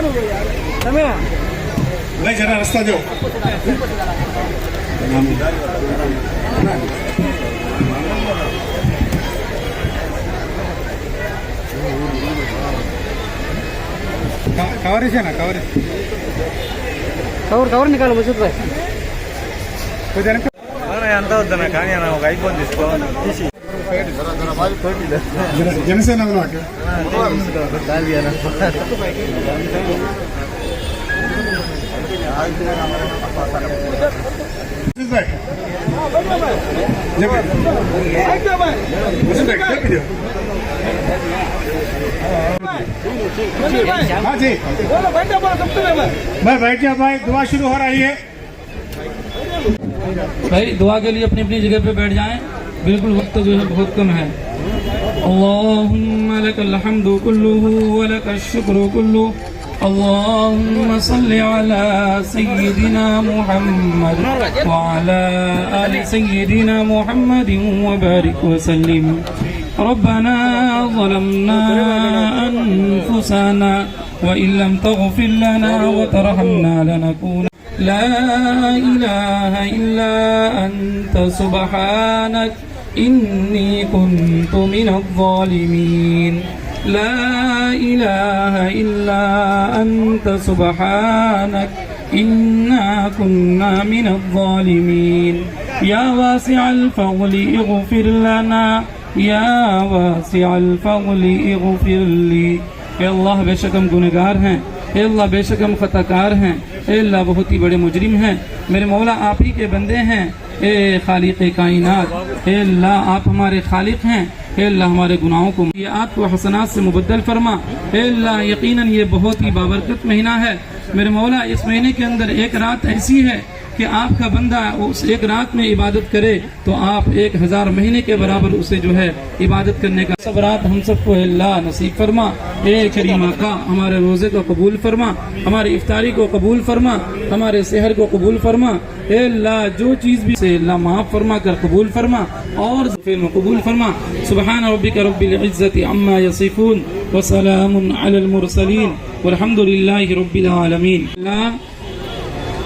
તમે જરા રસ્તા જો કવર છે ને કવર కవర్ కవర్ నికాలి మసూద్ భాయ్ అంతా వద్దన్నా కానీ ఒక ఐఫోన్ తీసుకో తీసి میں بھائی دعا شروع ہو رہی ہے بھائی، دعا کے لیے اپنی اپنی جگہ پہ بیٹھ جائیں۔ हो रही है भाई दुआ के लिए अपनी अपनी जगह पे बैठ जाएं बिल्कुल वक्त जो है बहुत कम है अल्लाहुम्मा लकल हम्दु कुल्लुहु व लकल शुक्र कुल्लु اللهم صل على سيدنا محمد وعلى آل سيدنا محمد وبارك وسلم ربنا ظلمنا أنفسنا وإن لم تغفر لنا وترحمنا لنكون لا إله إلا أنت سبحانك إني كنت من الظالمين. لا إله إلا أنت، سبحانك. إنا كنا من الظالمين. يا واسع الفضل اغفر لنا. یا واسع الفضل اغفر لی اے اللہ، بے شک ہم گنہگار ہیں. اے اللہ، بے شک ہم خطاکار ہیں. اے اللہ، بہت ہی بڑے مجرم ہیں. میرے مولا، آپ ہی کے بندے ہیں. اے خالق کائنات. اے اللہ، آپ ہمارے خالق ہیں۔ اے اللہ، ہمارے گناہوں کو یہ آپ کو حسنات سے مبدل فرما۔ اے اللہ، یقیناً یہ بہت ہی بابرکت مہینہ ہے۔ میرے مولا، اس مہینے کے اندر ایک رات ایسی ہے کہ آپ کا بندہ اس ایک رات میں عبادت کرے تو آپ ایک ہزار مہینے کے برابر اسے جو ہے عبادت کرنے کا سب رات ہم سب کو اللہ نصیب فرما۔ اے کریمہ کا، ہمارے روزے کو قبول فرما، ہماری افطاری کو قبول فرما، ہمارے شہر کو قبول فرما۔ اے اللہ، جو چیز بھی سے اللہ معاف فرما کر قبول فرما اور قبول فرما۔ سبحان ربک رب العزت عما یصفون وسلام علی المرسلین والحمد للہ رب العالمین۔ اللہ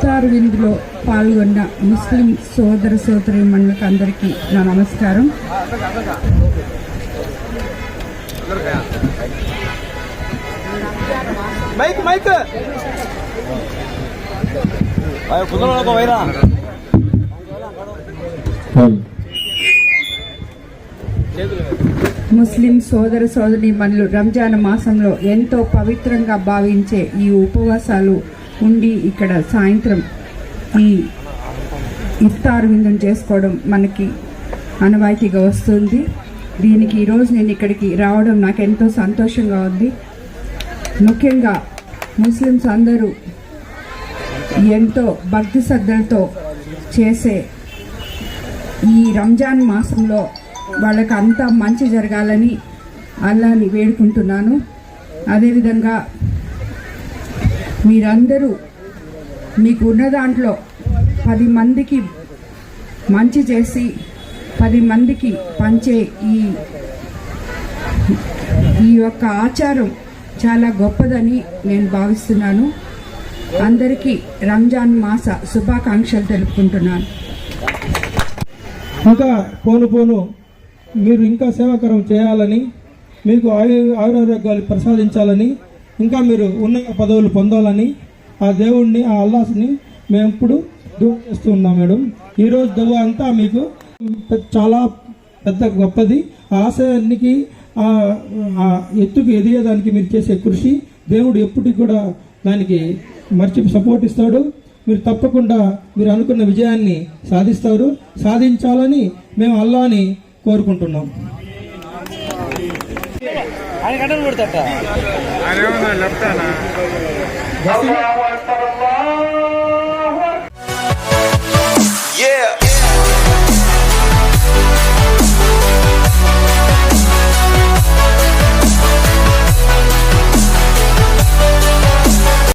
ఇఫ్తార్ విందులో పాల్గొన్న ముస్లిం సోదర సోదరి మండలికి అందరికీ నా నమస్కారం. Mic mic. ముస్లిం సోదర సోదరి మనులు రంజాన్ మాసంలో ఎంతో పవిత్రంగా భావించే ఈ ఉపవాసాలు ఉండి ఇక్కడ సాయంత్రం ఈ ఇఫ్తార్ విందం చేసుకోవడం మనకి అనవాయితీగా వస్తుంది. దీనికి ఈరోజు నేను ఇక్కడికి రావడం నాకు ఎంతో సంతోషంగా ఉంది. ముఖ్యంగా ముస్లిమ్స్ అందరూ ఎంతో భక్తి శ్రద్ధలతో చేసే ఈ రంజాన్ మాసంలో వాళ్ళకి అంతా మంచి జరగాలని అల్లాని వేడుకుంటున్నాను. అదేవిధంగా మీరందరూ మీకున్న దాంట్లో పది మందికి మంచి చేసి పది మందికి పంచే ఈ ఈ యొక్క ఆచారం చాలా గొప్పదని నేను భావిస్తున్నాను. అందరికీ రంజాన్ మాస శుభాకాంక్షలు తెలుపుకుంటున్నాను. ఇంకా పోను పోను మీరు ఇంకా సేవాకరం చేయాలని మీకు ఆయు ఆయురారోగ్యాలు ప్రసాదించాలని ఇంకా మీరు ఉన్నత పదవులు పొందాలని ఆ దేవుణ్ణి ఆ అల్లాస్ని మేము ఇప్పుడు దువా చేస్తూ ఉన్నాం మేడం. ఈరోజు దువా అంతా మీకు చాలా పెద్ద గొప్పది. ఆశయానికి ఆ ఆ ఎత్తుకు ఎదిగేదానికి మీరు చేసే కృషి దేవుడు ఎప్పటికి కూడా దానికి మర్చి సపోర్ట్ ఇస్తాడు. మీరు తప్పకుండా మీరు అనుకున్న విజయాన్ని సాధిస్తారు. సాధించాలని మేము అల్లాని కోరుకుంటున్నాం. ఆయన కట్టలు కొడతాట అరే లెఫ్ట్ అన్న